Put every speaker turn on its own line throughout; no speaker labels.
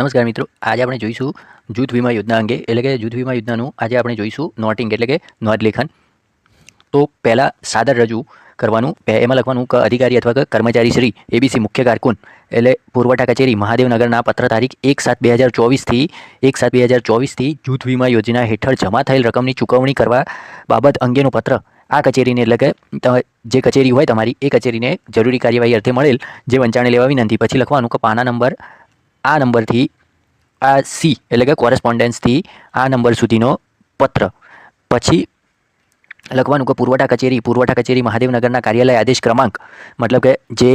નમસ્કાર મિત્રો, આજે આપણે જોઈશું જૂથ વીમા યોજના અંગે. એટલે કે જૂથ વીમા યોજનાનું આજે આપણે જોઈશું નોટિંગ, એટલે કે નોંધ લેખન. તો પહેલાં સાદર રજૂ કરવાનું એમાં લખવાનું કે અધિકારી અથવા કર્મચારી શ્રી, એબીસી મુખ્ય કારકુન. એટલે પુરવઠા કચેરી, મહાદેવનગરના પત્ર તારીખ એક સાત બે હજાર ચોવીસથી એક સાત બે હજાર ચોવીસથી જૂથ વીમા યોજના હેઠળ જમા થયેલ રકમની ચૂકવણી કરવા બાબત અંગેનું પત્ર. આ કચેરીને, એટલે કે જે કચેરી હોય તમારી, એ કચેરીને જરૂરી કાર્યવાહી અર્થે મળેલ, જે વંચાણે લેવા વિનંતી. પછી લખવાનું કે પાના નંબર આ નંબરથી, આ સી, એટલે કે કોરેસ્પોન્ડન્સથી આ નંબર સુધીનો પત્ર. પછી લખવાનું કે પુરવઠા કચેરી પુરવઠા કચેરી મહાદેવનગરના કાર્યાલય આદેશ ક્રમાંક, મતલબ કે જે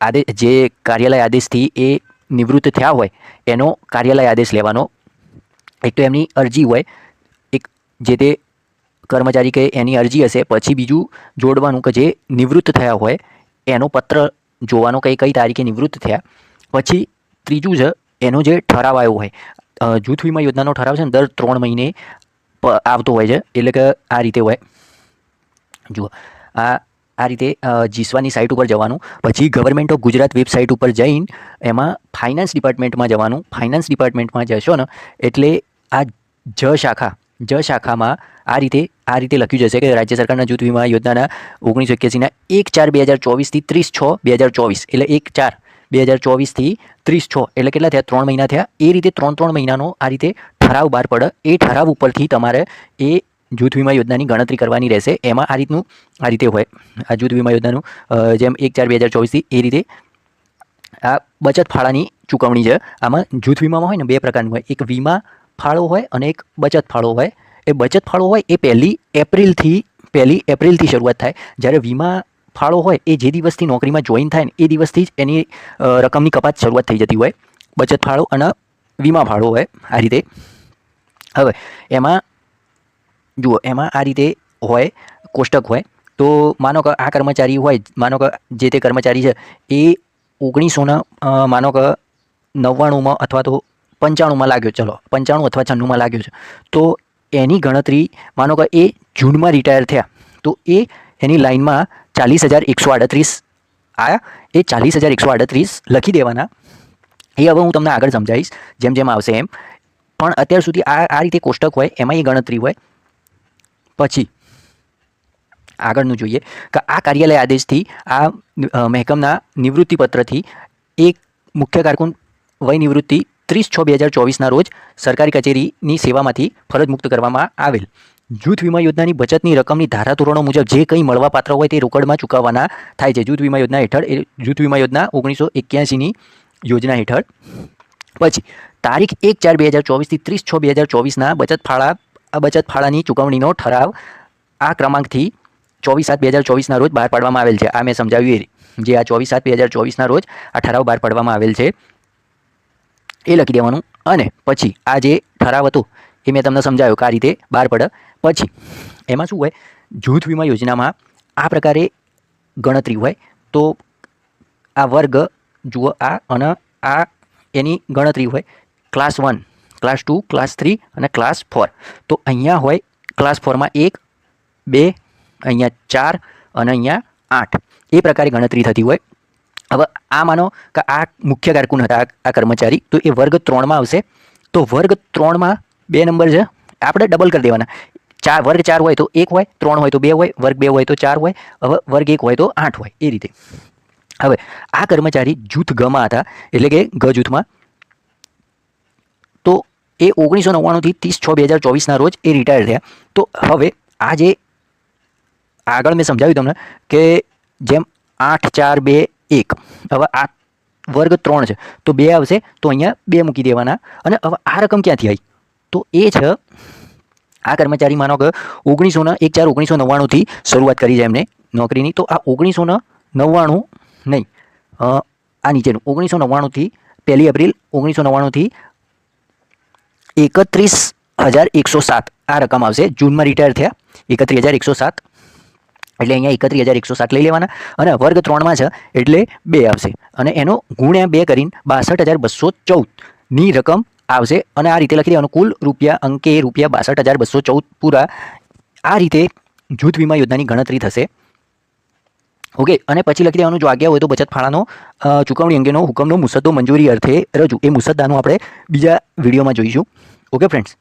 આદેશ જે કાર્યાલય આદેશથી એ નિવૃત્ત થયા હોય, એનો કાર્યાલય આદેશ લેવાનો. એક તો એમની અરજી હોય, એક જે તે કર્મચારી કે એની અરજી હશે, પછી બીજું જોડવાનું કે જે નિવૃત્ત થયા હોય, એનો પત્ર જોવાનો કઈ કઈ તારીખે નિવૃત્ત થયા. પછી ત્રીજું છે એનો જે ઠરાવ આવ્યો હોય જૂથ વીમા યોજનાનો ઠરાવ છે ને, દર ત્રણ મહિને આવતો હોય છે. એટલે કે આ રીતે હોય. જુઓ. આ આ રીતે જીસ્વાની સાઇટ ઉપર જવાનું. પછી ગવર્મેન્ટ ઓફ ગુજરાત વેબસાઇટ ઉપર જઈને એમાં ફાઇનાન્સ ડિપાર્ટમેન્ટમાં જવાનું. ફાઇનાન્સ ડિપાર્ટમેન્ટમાં જશો ને, એટલે આ જ શાખા, જ શાખામાં આ રીતે આ રીતે લખ્યું જશે કે રાજ્ય સરકારના જૂથ વીમા યોજનાના ઓગણીસો એક્યાસીના એક ચાર બે હજાર ચોવીસથી ત્રીસ છ બે હજાર ચોવીસ. એટલે એક ચાર. બે હજાર ચોવીસથી ત્રીસ છ. એટલે કેટલા થયા? ત્રણ મહિના થયા. એ રીતે ત્રણ ત્રણ મહિનાનો આ રીતે ઠરાવ બહાર પડે. એ ઠરાવ ઉપરથી તમારે એ જૂથ વીમા યોજનાની ગણતરી કરવાની રહેશે. એમાં આ રીતનું, આ રીતે હોય. આ જૂથ વીમા યોજનાનું જેમ એક ચાર બે હજાર ચોવીસથી એ રીતે આ બચત ફાળાની ચૂકવણી છે. આમાં જૂથ વીમામાં હોય ને બે પ્રકારનું હોય. એક વીમા ફાળો હોય અને એક બચત ફાળો હોય. એ બચત ફાળો હોય એ પહેલી એપ્રિલથી પહેલી એપ્રિલથી શરૂઆત થાય. જ્યારે વીમા ફાળો હોય એ જે દિવસથી નોકરીમાં જોઈન થાય ને એ દિવસથી જ એની રકમની કપાત શરૂઆત થઈ જતી હોય. બચત ફાળો અને વીમા ફાળો હોય આ રીતે. હવે, એમાં, જુઓ, એમાં આ રીતે હોય, કોષ્ટક હોય. તો માનો કે આ કર્મચારી હોય, માનો કે જે તે કર્મચારી છે, એ ઓગણીસોના માનો કે નવ્વાણુંમાં અથવા તો પંચાણુંમાં લાગ્યો, ચલો, પંચાણું અથવા છન્નુંમાં લાગ્યો છે. તો એની ગણતરી, માનો કે એ જૂનમાં રિટાયર થયા. તો એ, એની લાઇનમાં ચાલીસ હજાર એકસો આડત્રીસ. આયા? એ ચાલીસ હજાર એકસો આડત્રીસ લખી દેવાના. એ હવે હું તમને આગળ સમજાવીશ, જેમ જેમ આવશે એમ. પણ અત્યાર સુધી આ આ રીતે કોષ્ટક હોય એમાં એ ગણતરી હોય. પછી આગળનું જોઈએ કે આ કાર્યાલય આદેશથી આ મહેકમના નિવૃત્તિપત્રથી એક મુખ્ય કારકુન વય નિવૃત્તિ ત્રીસ છ બે હજાર ચોવીસના રોજ સરકારી કચેરીની સેવામાંથી ફરજ મુક્ત કરવામાં આવેલ. જૂથ વીમા યોજનાની બચતની રકમની ધારાધોરણો મુજબ જે કંઈ મળવાપાત્ર હોય તે રોકડમાં ચૂકવવાના થાય છે. જૂથ વીમા યોજના હેઠળ એ જૂથ વીમા યોજના ઓગણીસો એક્યાસીની યોજના હેઠળ. પછી, તારીખ એક ચાર બે હજાર ચોવીસથી ત્રીસ છ બે હજાર ચોવીસના બચત ફાળા આ બચત ફાળાની ચૂકવણીનો ઠરાવ આ ક્રમાંકથી ચોવીસ સાત બે હજાર ચોવીસના રોજ બહાર પાડવામાં આવેલ છે. આ મેં સમજાવ્યું એ જે આ ચોવીસ સાત બે હજાર ચોવીસના રોજ આ ઠરાવ બહાર પાડવામાં આવેલ છે. એ લખી દેવાનું. અને પછી, આ જે ઠરાવ હતો એ મેં તમને સમજાવ્યો કે આ રીતે બહાર પડે. પછી, એમાં શું હોય? જૂથ વીમા યોજનામાં આ પ્રકારે ગણતરી હોય. તો આ વર્ગ જુઓ, આ અને આ એની ગણતરી હોય. Class one class two class three અને ક્લાસ ફોર તો અહીંયા હોય ક્લાસ ફોરમાં એક, બે, અહીંયા ચાર અને અહીંયા આઠ. એ પ્રકારે ગણતરી થતી હોય. હવે આ માનો કે આ મુખ્ય કારકુન હતા આ- કર્મચારી. તો એ વર્ગ ત્રણમાં આવશે. તો વર્ગ ત્રણમાં બે નંબર છે. આપણે ડબલ કરી દેવાના. ચાર, વર્ગ ચાર હોય તો એક હોય, ત્રણ હોય તો બે હોય, વર્ગ બે હોય તો ચાર હોય, હવે વર્ગ એક હોય તો આઠ હોય, એ રીતે. હવે આ કર્મચારી જૂથ ગમાં હતા, એટલે કે ગ જૂથમાં. તો એ ઓગણીસો નવ્વાણુંથી ત્રીસ છ બે હજાર ચોવીસના રોજ એ રિટાયર થયા. તો હવે આ જે આગળ મેં સમજાવ્યું તમને કે જેમ આઠ, ચાર, બે, એક, હવે આ વર્ગ ત્રણ છે. તો બે આવશે, તો અહીંયા બે મૂકી દેવાના. અને હવે આ રકમ ક્યાંથી આવી? તો એ છે આ કર્મચારી માનો કે ઓગણીસોના એક ચાર ઓગણીસો નવ્વાણુંથી શરૂઆત કરી છે એમને નોકરીની. તો આ ઓગણીસોના નવ્વાણું નહીં આ નીચેનું, ઓગણીસો નવ્વાણુંથી પહેલી એપ્રિલ ઓગણીસો નવ્વાણુંથી એકત્રીસ હજાર એકસો સાત આ રકમ આવશે. જૂનમાં રિટાયર થયા એકત્રીસ હજાર એકસો સાત. એટલે અહીંયા એકત્રીસ હજાર એકસો સાત લઈ લેવાના અને વર્ગ ત્રણમાં છે એટલે બે આવશે. અને એનો ગુણ્યા બે કરીને બાસઠ હજાર બસો ચૌદની રકમ આવશે. અને આ રીતે લખી દેવાનું. કુલ રૂપિયા અંકે રૂપિયા બાસઠ હજાર બસો ચૌદ પૂરા. આ રીતે જૂથ વીમા યોજનાની ગણતરી થશે. ઓકે, અને પછી લખી દેવાનું, જો આજ્ઞા હોય તો બચત ફાળાનો ચૂકવણી અંગેનો હુકમનો મુસદ્દો મંજૂરી અર્થે રજૂ. એ મુસદ્દાનું આપણે બીજા વિડીયોમાં જોઈશું. ઓકે ફ્રેન્ડ્સ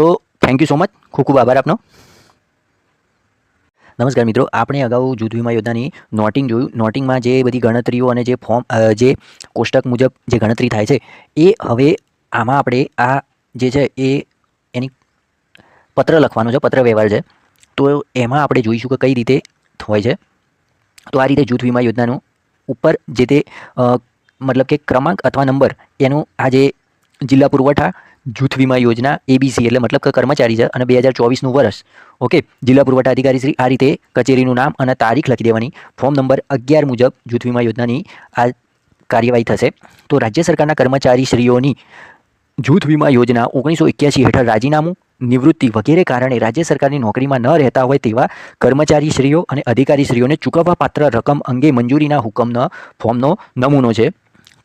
તો થેન્ક યુ સો મચ ખૂબ ખૂબ આભાર આપનો. નમસ્કાર મિત્રો, આપણે અગાઉ જૂથ વીમા યોજનાની નોટિંગ જોયું. નોટિંગમાં જે બધી ગણતરીઓ અને જે ફોર્મ જે કોષ્ટક મુજબ જે ગણતરી થાય છે, એ હવે આમાં આપણે આ જે છે એ એની પત્ર લખવાનો છે, પત્ર વ્યવહાર છે. તો એમાં આપણે જોઈશું કે કઈ રીતે હોય છે. તો આ રીતે જૂથ વીમા યોજનાનું ઉપર જે તે મતલબ કે ક્રમાંક અથવા નંબર એનું આ જે જિલ્લા પુરવઠા જૂથ વીમા યોજના એબીસી એટલે મતલબ કે કર્મચારી છે અને બે હજાર ચોવીસનું વર્ષ. ઓકે? જિલ્લા પુરવઠા અધિકારી શ્રી આ રીતે કચેરીનું નામ અને તારીખ લખી દેવાની. ફોર્મ નંબર અગિયાર મુજબ જૂથ વીમા યોજનાની આ કાર્યવાહી થશે. તો રાજ્ય સરકારના કર્મચારી શ્રીઓની જૂથ વીમા યોજના ઓગણીસો એક્યાસી હેઠળ રાજીનામું, નિવૃત્તિ વગેરે કારણે રાજ્ય સરકારની નોકરીમાં ન રહેતા હોય તેવા કર્મચારીશ્રીઓ અને અધિકારીશ્રીઓને ચૂકવવાપાત્ર રકમ અંગે મંજૂરીના હુકમનો, ફોર્મનો નમૂનો છે.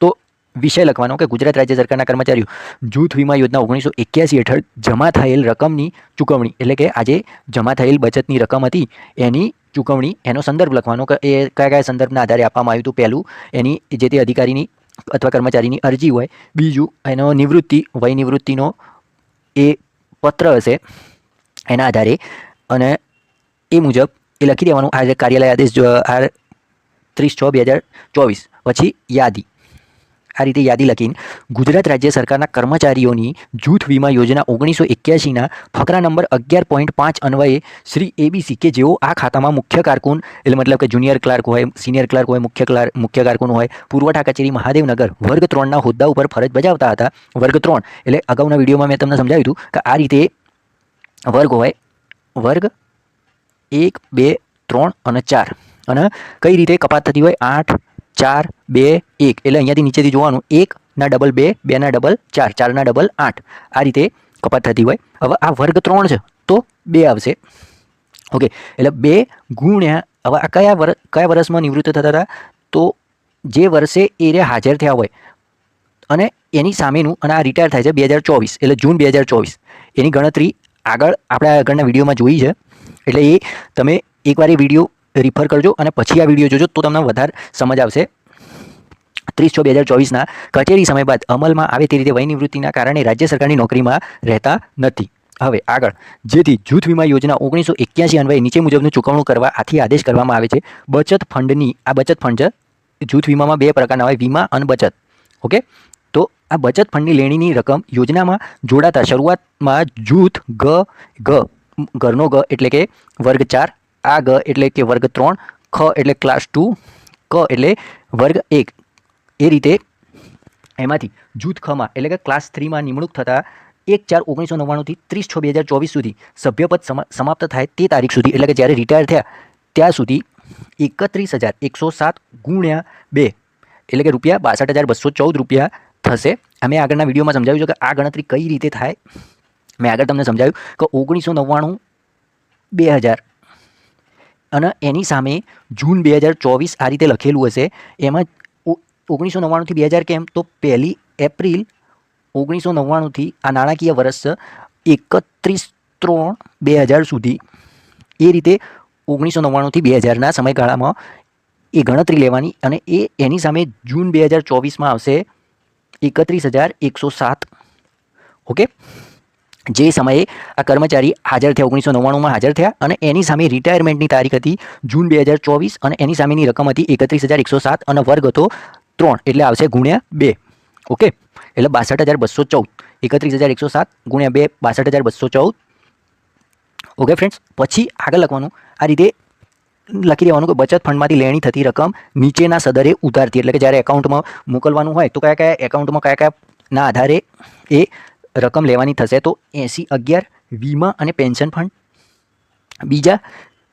તો વિષય લખવાનો કે ગુજરાત રાજ્ય સરકારના કર્મચારીઓ, જૂથ વીમા યોજના ઓગણીસો એક્યાસી હેઠળ જમા થયેલ રકમની ચૂકવણી, એટલે કે આજે જમા થયેલ બચતની રકમ હતી, એની ચૂકવણી, એનો સંદર્ભ લખવાનો કે એ કયા કયા સંદર્ભના આધારે આપવામાં આવ્યું હતું પહેલું, એની જે તે અધિકારીની અથવા કર્મચારીની અરજી હોય, બીજું એનો નિવૃત્તિ, વય નિવૃત્તિનો એ પત્ર હશે એના આધારે. અને એ મુજબ એ લખી દેવાનું. આ કાર્યાલય આદેશ ત્રીસ છ બે હજાર ચોવીસ. પછી યાદી. આ રીતે યાદી લખીને ગુજરાત રાજ્ય સરકારના કર્મચારીઓની જૂથ વીમા યોજના ઓગણીસો એક્યાસીના ફકરા નંબર અગિયાર પોઈન્ટ પાંચ અન્વયે શ્રી એબીસી કે જેઓ આ ખાતામાં મુખ્ય કારકુન, એટલે મતલબ કે જુનિયર ક્લાર્ક હોય, સિનિયર ક્લાર્ક હોય, મુખ્ય ક્લાર્ક મુખ્ય કારકુન હોય, પુરવઠા કચેરી, મહાદેવનગર, વર્ગ ત્રણના હોદ્દા ઉપર ફરજ બજાવતા હતા. વર્ગ ત્રણ, એટલે અગાઉના વિડીયોમાં મેં તમને સમજાવ્યું હતું કે આ રીતે વર્ગ હોય, વર્ગ એક, બે, ત્રણ અને ચાર. અને કઈ રીતે કપાત થતી હોય? આઠ ચાર, બે, એક. એટલે અહીંયાથી નીચેથી જોવાનું એકના ડબલ બે બેના ડબલ ચાર ચારના ડબલ આઠ. આ રીતે કપાત થતી હોય. હવે આ વર્ગ ત્રણ છે, તો બે આવશે. ઓકે, એટલે બે ગુણ્યા, હવે આ કયા વર, કયા વર્ષમાં નિવૃત્ત થતા હતા? તો જે વર્ષે એ રે હાજર થયા હોય. અને એની સામેનું, અને આ રિટાયર થાય છે બે હજાર ચોવીસ, એટલે જૂન બે હજાર ચોવીસ. એની ગણતરી આગળ આપણે આગળના વિડીયોમાં જોઈ છે. એટલે એ તમે એકવાર એ વીડિયો રિફર કરજો અને પછી આ વીડિયો જોજો તો તમને વધારે સમજ આવશે. ત્રીસ છ બે હજાર ચોવીસના કચેરી સમય બાદ અમલમાં આવે તે રીતે વયનિવૃત્તિના કારણે રાજ્ય સરકારની નોકરીમાં રહેતા નથી. હવે આગળ. જેથી જૂથ વીમા યોજના ઓગણીસો એક્યાસી અન્વયે નીચે મુજબનું ચૂકવણું કરવા આથી આદેશ કરવામાં આવે છે. બચત ફંડની, આ બચત ફંડ છે. જૂથ વીમામાં બે પ્રકારના હોય, વીમા અને બચત. ઓકે? તો આ બચત ફંડની લેણીની રકમ યોજનામાં જોડાતા શરૂઆતમાં જૂથ ગ ગ ઘરનો ગ એટલે કે વર્ગ ચાર આ ગ એટલે કે વર્ગ ત્રણ, ખ એટલે ક્લાસ ટુ ક એટલે વર્ગ એક. એ રીતે એમાંથી જૂથ ખમાં એટલે કે ક્લાસ થ્રીમાં નિમણૂક થતાં એક ચાર ઓગણીસો નવ્વાણુંથી ત્રીસ છ બે હજાર ચોવીસ સુધી સભ્યપદ સમા- સમાપ્ત થાય તે તારીખ સુધી, એટલે કે જ્યારે રિટાયર થયા, ત્યાં સુધી એકત્રીસ હજાર એકસો સાત ગુણ્યા બે, એટલે કે રૂપિયા બાસઠ હજાર બસો ચૌદ રૂપિયા થશે. અમે આગળના વિડીયોમાં સમજાવ્યું છે કે આ ગણતરી કઈ રીતે થાય? મેં આગળ તમને સમજાવ્યું કે ઓગણીસો નવ્વાણું બે હજાર અને એની સામે જૂન બે હજાર ચોવીસ આ રીતે લખેલું હશે. એમાં ઓગણીસો નવ્વાણુંથી બે હજાર કેમ? તો પહેલી એપ્રિલ ઓગણીસો નવ્વાણુંથી આ નાણાકીય વર્ષ એકત્રીસ ત્રણ બે હજાર સુધી. એ રીતે ઓગણીસો નવ્વાણુંથી બે હજારના સમયગાળામાં એ ગણતરી લેવાની અને એ એની સામે જૂન બે હજાર ચોવીસમાં આવશે એકત્રીસ હજાર એકસો સાત. ઓકે? જે સમયે આ કર્મચારી હાજર થયા, ઓગણીસો નવ્વાણુંમાં હાજર થયા અને એની સામે રિટાયરમેન્ટની તારીખ હતી જૂન બે હજાર ચોવીસ અને એની સામેની રકમ હતી એકત્રીસ હજાર એકસો સાત અને વર્ગ હતો ત્રણ, એટલે આવશે ગુણ્યા બે. ઓકે? એટલે બાસઠ હજાર બસો ચૌદ. એકત્રીસ હજાર એકસો સાત ગુણ્યા બે, બાસઠ હજાર બસો ચૌદ. ઓકે ફ્રેન્ડ્સ પછી આગળ લખવાનું. આ રીતે લખી દેવાનું કે બચત ફંડમાંથી લેણી થતી રકમ નીચેના સદરે ઉધારતી એટલે કે જ્યારે એકાઉન્ટમાં મોકલવાનું હોય, તો કયા કયા એકાઉન્ટમાં કયા કયા ના આધારે એ રકમ લેવાની થશે તો એંસી અગિયાર, વીમા અને પેન્શન ફંડ. બીજા,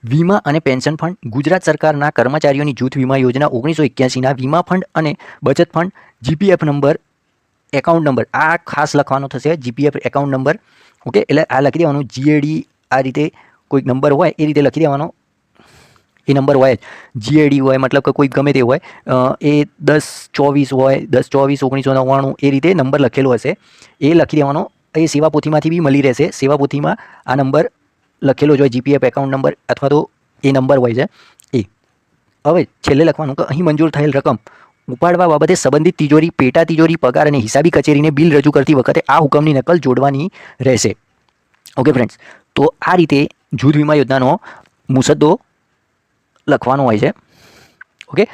વીમા અને પેન્શન ફંડ. ગુજરાત સરકારના કર્મચારીઓની જૂથ વીમા યોજના ઓગણીસો એક્યાસીના વીમા ફંડ અને બચત fund. GPF number, account number. આ ખાસ લખવાનો થશે જીપીએફ એકાઉન્ટ નંબર. ઓકે, એટલે આ લખી દેવાનું. જીએડી આ રીતે કોઈક નંબર હોય એ રીતે લખી દેવાનો. એ નંબર હોય જ. જીએડી હોય, મતલબ કે કોઈ ગમે તે હોય એ દસ ચોવીસ હોય, દસ ચોવીસ, ઓગણીસો નવ્વાણું, એ રીતે નંબર લખેલો હશે. એ લખી દેવાનો. એ સેવા પોથીમાંથી બી મળી રહેશે. સેવા પોથીમાં આ નંબર લખેલો જ હોય જીપીએફ એકાઉન્ટ નંબર અથવા તો એ નંબર હોય છે. એ. હવે છેલ્લે લખવાનું કે અહીં મંજૂર થયેલ રકમ ઉપાડવા બાબતે સંબંધિત તિજોરી, પેટા તિજોરી, પગાર અને હિસાબી કચેરીને બિલ રજૂ કરતી વખતે આ હુકમની નકલ જોડવાની રહેશે. ઓકે ફ્રેન્ડ્સ તો આ રીતે જૂથ વીમા યોજનાનો મુસદ્દો લખવાનો હોય છે. ઓકે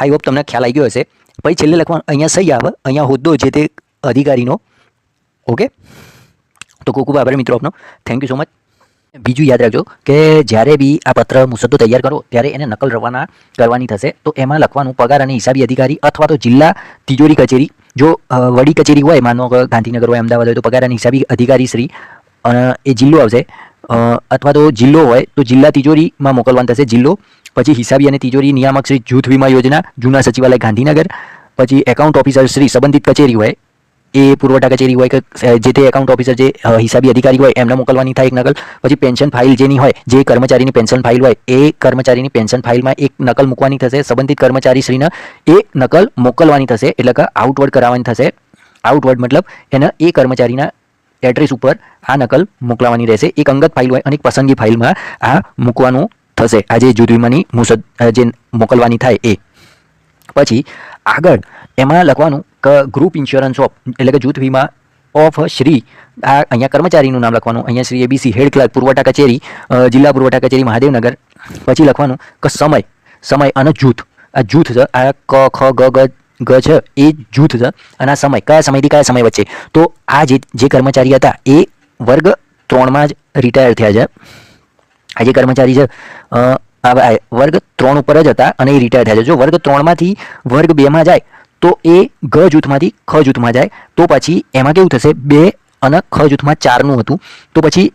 આઈ હોપ તમને ખ્યાલ આવી ગયો હશે. પછી છેલ્લે લખવાનું, અહીંયા સહી આવે. અહીંયા હોદ્દો જે તે અધિકારીનો. ઓકે તો ખૂબ ખૂબ આભાર મિત્રો આપનો. થેન્ક યુ સો મચ બીજું યાદ રાખજો કે જ્યારે બી આ પત્ર મુસદ્દો તૈયાર કરો, ત્યારે એને નકલ રવાના કરવાની થશે. તો એમાં લખવાનું પગાર અને હિસાબી અધિકારી અથવા તો જિલ્લા તિજોરી કચેરી. જો વડી કચેરી હોય, માનો ગાંધીનગર હોય, અમદાવાદ હોય, તો પગાર અને હિસાબી અધિકારી શ્રી એ જિલ્લો આવશે. અથવા તો જિલ્લો હોય તો જિલ્લા તિજોરીમાં મોકલવાનું થશે, જિલ્લો. પછી હિસાબી અને તિજોરી નિયામક શ્રી જૂથ વીમા યોજના, જૂના સચિવાલય ગાંધીનગર. પછી એકાઉન્ટ ઓફિસર શ્રી સંબંધિત કચેરી હોય, એ પુરવઠા કચેરી હોય કે જે તે એકાઉન્ટ ઓફિસર જે હિસાબી અધિકારી હોય, એમને મોકલવાની થાય એક નકલ. પછી પેન્શન ફાઇલ જેની હોય, જે કર્મચારીની પેન્શન ફાઇલ હોય, એ કર્મચારીની પેન્શન ફાઇલમાં એક નકલ મૂકવાની થશે. સંબંધિત કર્મચારી શ્રીને એ નકલ મોકલવાની થશે, એટલે કે આઉટવર્ડ કરાવવાની થશે. આઉટવર્ડ મતલબ એના એ કર્મચારીના એડ્રેસ ઉપર આ નકલ મોકલાવાની રહેશે. એક અંગત ફાઇલ હોય અને પસંદગી ફાઇલમાં આ મૂકવાનું થશે. આ જે જૂથ વીમાની મુસદ જે મોકલવાની થાય એ. પછી આગળ એમાં લખવાનું કે ગ્રુપ ઇન્સ્યોરન્સ ઓફ એટલે કે જૂથ વીમા ઓફ શ્રી. આ અહીંયા કર્મચારીનું નામ લખવાનું. અહીંયા શ્રી એબીસી હેડ ક્લાર્ક પુરવઠા કચેરી જિલ્લા પુરવઠા કચેરી, મહાદેવનગર. પછી લખવાનું કે સમય. સમય અને જૂથ. આ જૂથ છે આ ક, ખ, ગ ગ ગ છે, એ જૂથ છે અને આ સમય. કયા સમયથી કયા સમય વચ્ચે? તો આ જે જે કર્મચારી હતા, એ વર્ગ ત્રણમાં જ રિટાયર થયા છે. આ જે કર્મચારી છે વર્ગ ત્રણ ઉપર જ હતા અને એ રિટાયર થયા છે. જો વર્ગ ત્રણમાંથી વર્ગ બેમાં જાય, તો એ ગ જૂથમાંથી ખ જૂથમાં જાય. તો પછી એમાં કેવું થશે? બે અને ખ જૂથમાં ચારનું હતું. તો પછી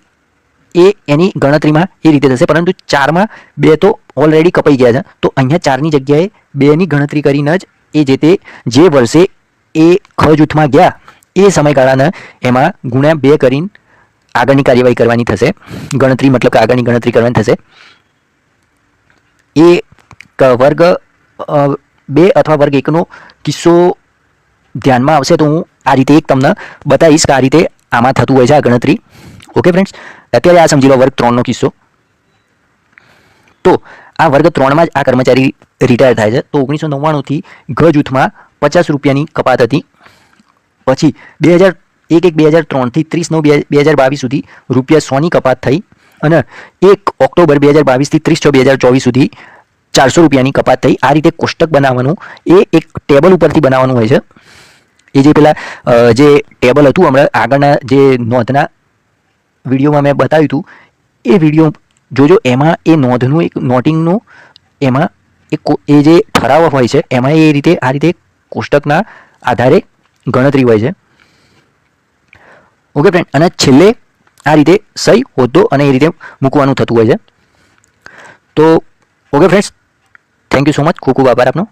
એ એની ગણતરીમાં એ રીતે થશે. પરંતુ ચારમાં બે તો ઓલરેડી કપાઈ ગયા છે. તો અહીંયા ચારની જગ્યાએ બેની ગણતરી કરીને જ એ જે તે જે વર્ષે એ ખ જૂથમાં ગયા, એ સમયગાળાને એમાં ગુણ્યા બે કરીને આગળની કાર્યવાહી કરવાની થશે. ગણતરી મતલબ કે આગળની ગણતરી કરવાની થશે. એ વર્ગ બે અથવા વર્ગ એકનો કિસ્સો ધ્યાનમાં આવશે તો હું આ રીતે એક તમને બતાવીશ કે આ રીતે આમાં થતું હોય છે આ ગણતરી. ઓકે ફ્રેન્ડ્સ અત્યારે આ સમજી લો વર્ગ ત્રણનો કિસ્સો. તો આ વર્ગ ત્રણમાં જ આ કર્મચારી રિટાયર થાય છે. તો ઓગણીસો નવ્વાણુંથી ગ જૂથમાં પચાસ રૂપિયાની કપાત હતી. પછી બે હજાર એક એક બે હજાર ત્રણથી ત્રીસ નવ બે હજાર બાવીસ સુધી રૂપિયા સોની કપાત થઈ અને એક ઓક્ટોબર બે હજાર બાવીસથી ત્રીસ છ બે હજાર ચોવીસ સુધી ચારસો રૂપિયાની કપાત થઈ. આ રીતે કોષ્ટક બનાવવાનું એ એક ટેબલ ઉપરથી બનાવવાનું હોય છે. એ જે પેલા જે ટેબલ હતું હમણાં આગળના જે નોંધના વિડીયોમાં મેં બતાવ્યું હતું, એ વીડિયો જોજો, એમાં એ નોંધનું એક નોટિંગનું એમાં એ કો- એ જે ઠરાવ હોય છે, એમાં એ રીતે, આ રીતે કોષ્ટકના આધારે ગણતરી હોય છે. ઓકે ફ્રેન્ડ અને છેલ્લે આ રીતે સહી હોદ્દો અને એ રીતે મૂકવાનું થતું હોય છે. તો okay friends thank you so much ખૂબ ખૂબ આભાર આપનો.